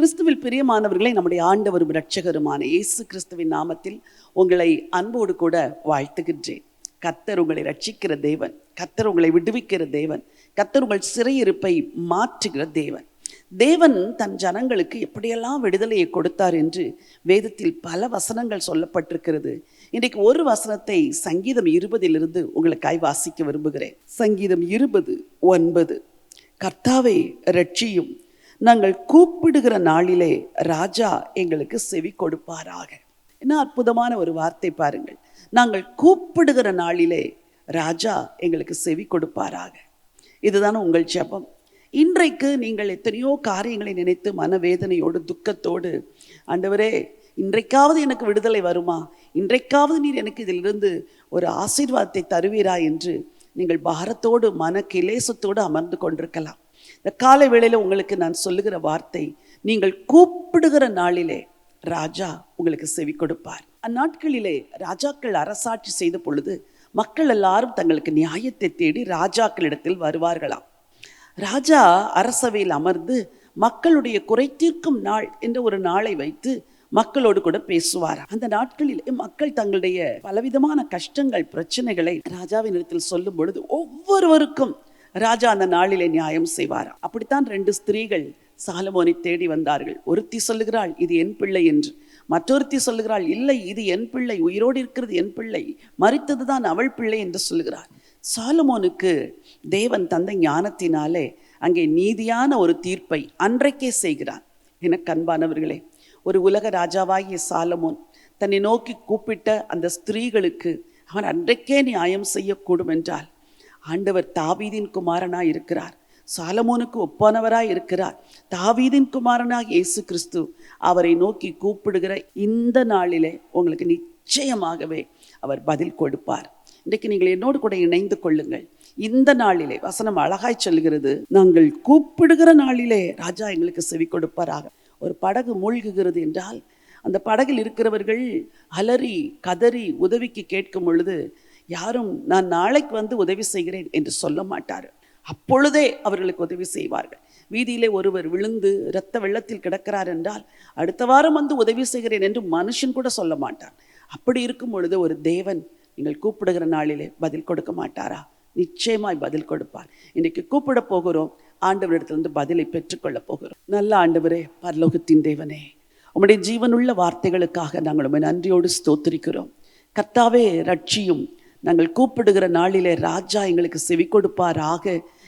கிறிஸ்துவில் பிரியமானவர்களை நம்முடைய ஆண்டவரும் இரட்சகருமான இயேசு கிறிஸ்துவின் நாமத்தில் உங்களை அன்போடு கூட வாழ்த்துகின்றேன். கத்தர் உங்களை ரட்சிக்கிற தேவன் கத்தர் உங்களை விடுவிக்கிற தேவன் கத்தர் உங்கள் சிறையிருப்பை மாற்றுகிற தேவன். தேவன் தன் ஜனங்களுக்கு எப்படியெல்லாம் விடுதலையை கொடுத்தார் என்று வேதத்தில் பல வசனங்கள் சொல்லப்பட்டிருக்கிறது. இன்றைக்கு ஒரு வசனத்தை சங்கீதம் இருபதிலிருந்து உங்களுக்காய் வாசிக்க விரும்புகிறேன். சங்கீதம் இருபது ஒன்பது. கர்த்தாவை ரட்சியும் நாங்கள் கூப்பிடுகிற நாளிலே ராஜா எங்களுக்கு செவி கொடுப்பாராக. என்ன அற்புதமான ஒரு வார்த்தை பாருங்கள். நாங்கள் கூப்பிடுகிற நாளிலே ராஜா எங்களுக்கு செவி கொடுப்பாராக. இதுதானே உங்கள் ஜெபம். இன்றைக்கு நீங்கள் எத்தனையோ காரியங்களை நினைத்து மனவேதனையோடு துக்கத்தோடு ஆண்டவரே இன்றைக்காவது எனக்கு விடுதலை வருமா? இன்றைக்காவது நீர் எனக்கு இதிலிருந்து ஒரு ஆசீர்வாதத்தை தருவீரா? என்று நீங்கள் பாரத்தோடு மன கிலேசத்தோடு அமர்ந்து கொண்டிருக்கலாம். இந்த காலை வேளையில் உங்களுக்கு நான் சொல்லுகிற வார்த்தை நீங்கள் கூப்பிடுகிற நாளிலே ராஜா உங்களுக்கு செவி கொடுப்பார். அந்நாட்களிலே ராஜாக்கள் அரசாட்சி செய்த பொழுது மக்கள் எல்லாரும் தங்களுக்கு நியாயத்தை தேடி ராஜாக்களிடத்தில் வருவார்களாம். ராஜா அரசவையில் அமர்ந்து மக்களுடைய குறை தீர்க்கும் நாள் என்ற ஒரு நாளை வைத்து மக்களோடு கூட பேசுவார் அந்த நாட்களில் மக்கள் தங்களுடைய பலவிதமான கஷ்டங்கள் பிரச்சனைகளை ராஜாவின் இடத்தில் சொல்லும் பொழுது ஒவ்வொருவருக்கும் ராஜா அந்த நாளிலே நியாயம் செய்வார் அப்படித்தான் ரெண்டு ஸ்திரீகள் சாலமோனை தேடி வந்தார்கள். ஒருத்தி சொல்லுகிறாள் இது என் பிள்ளை என்று. மற்றொருத்தி சொல்லுகிறாள் இல்லை இது என் பிள்ளை. உயிரோடு இருக்கிறது என் பிள்ளை. மறித்ததுதான் அவள் பிள்ளை என்று சொல்லுகிறார் சாலமோனுக்கு தேவன் தந்த ஞானத்தினாலே அங்கே நீதியான ஒரு தீர்ப்பை அன்றைக்கே செய்கிறான். என கண்பானவர்களே ஒரு உலக ராஜாவாகிய சாலமோன் தன்னை நோக்கி கூப்பிட்ட அந்த ஸ்திரீகளுக்கு அவன் அன்றைக்கே நியாயம் செய்யக்கூடும் என்றால் ஆண்டவர் தாவீதின் குமாரனாக இருக்கிறார். சாலமோனுக்கு ஒப்பானவராக இருக்கிறார். தாவீதின் குமாரனாக இயேசு கிறிஸ்து அவரை நோக்கி கூப்பிடுகிற இந்த நாளிலே உங்களுக்கு நிச்சயமாகவே அவர் பதில் கொடுப்பார். இன்றைக்கு நீங்கள் என்னோடு கூட இணைந்து கொள்ளுங்கள். இந்த நாளிலே வசனம் அழகாய் சொல்கிறது நாங்கள் கூப்பிடுகிற நாளிலே ராஜா எங்களுக்கு செவி கொடுப்பாராக. ஒரு படகு மூழ்குகிறது என்றால் அந்த படகில் இருக்கிறவர்கள் அலறி கதறி உதவிக்கு கேட்கும் பொழுது யாரும் நான் நாளைக்கு வந்து உதவி செய்கிறேன் என்று சொல்ல மாட்டார். அப்பொழுதே அவர்களுக்கு உதவி செய்வார்கள். வீதியிலே ஒருவர் விழுந்து இரத்த வெள்ளத்தில் கிடக்கிறார் என்றால் அடுத்த வாரம் வந்து உதவி செய்கிறேன் என்று மனுஷன் கூட சொல்ல மாட்டான். அப்படி இருக்கும் பொழுது ஒரு தேவன் நீங்கள் கூப்பிடுகிற நாளிலே பதில் கொடுக்க மாட்டாரா? நிச்சயமாய் பதில் கொடுப்பார். இன்னைக்கு கூப்பிட போகிறோம். ஆண்டவரிடத்திலிருந்து பதிலை பெற்றுக்கொள்ள போகிறோம். நல்ல ஆண்டவரே பரலோகத்தின் தேவனே உம்முடைய ஜீவனுள்ள வார்த்தைகளுக்காக நாங்கள் உண்மை நன்றியோடு ஸ்தோத்திரிக்கிறோம். கர்த்தாவே ரட்சியும் நாங்கள் கூப்பிடுகிற நாளிலே ராஜா எங்களுக்கு செவி கொடுப்பாராக.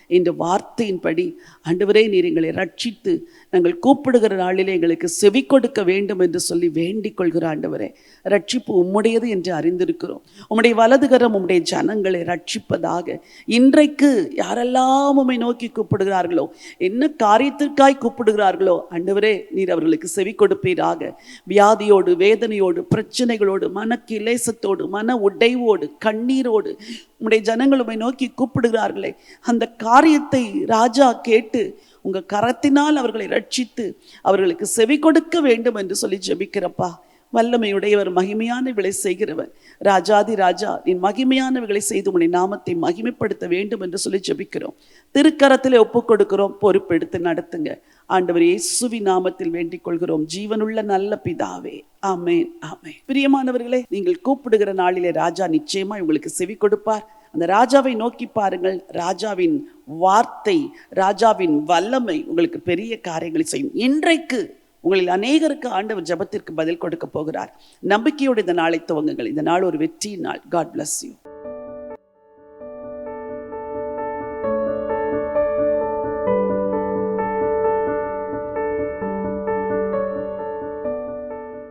என்ற வார்த்தையின்படி ஆண்டவரே நீர் எங்களை ரட்சித்து நாங்கள் கூப்பிடுகிற நாளிலே எங்களுக்கு செவி கொடுக்க வேண்டும் என்று சொல்லி வேண்டிக் கொள்கிற ஆண்டவரே ரட்சிப்பு உம்முடையது என்று அறிந்திருக்கிறோம். உம்முடைய வலதுகரம் உம்முடைய ஜனங்களை ரட்சிப்பதாக இன்றைக்கு யாரெல்லாம் உம்மை நோக்கி கூப்பிடுகிறார்களோ என்ன காரியத்திற்காய் கூப்பிடுகிறார்களோ ஆண்டவரே நீர் அவர்களுக்கு செவி கொடுப்பீராக. வியாதியோடு வேதனையோடு பிரச்சனைகளோடு மன கிலேசத்தோடு மன உடைவோடு கண்ணீரோடு உம்முடைய ஜனங்கள் உம்மை நோக்கி கூப்பிடுகிறார்களே. அந்த காரியத்தை ராஜா கேட்டு உங்கள் கரத்தினால் அவர்களை ரட்சித்து அவர்களுக்கு செவி கொடுக்க வேண்டும் என்று சொல்லி ஜெபிக்கிறப்பா. வல்லமையுடையவர் மகிமையான செய்கிறவர். ராஜாதி ராஜா நீ மகிமையானவைகளை செய்து உன்னை நாமத்தை மகிமைப்படுத்த வேண்டும் என்று சொல்லி ஜெபிக்கிறோம். திருக்கரத்தில் ஒப்பு கொடுக்கிறோம். பொறுப்பெடுத்து நடத்துங்க. ஆண்டவர் இயேசுவி நாமத்தில் வேண்டிக் கொள்கிறோம். ஜீவனுள்ள நல்ல பிதாவே. ஆமேன் ஆமேன். பிரியமானவர்களே நீங்கள் கூப்பிடுகிற நாளிலே ராஜா நிச்சயமா உங்களுக்கு செவி கொடுப்பார். அந்த ராஜாவை நோக்கி பாருங்கள். ராஜாவின் வார்த்தை ராஜாவின் வல்லமை உங்களுக்கு பெரிய காரியங்களை செய்யும். இன்றைக்கு உங்களில் அநேகருக்கு ஆண்டவர் ஜெபத்திற்கு பதில் கொடுக்க போகிறார். நம்பிக்கையோடு இந்த நாளை துவங்குங்கள். இந்த நாள் ஒரு வெற்றி நாள். God bless you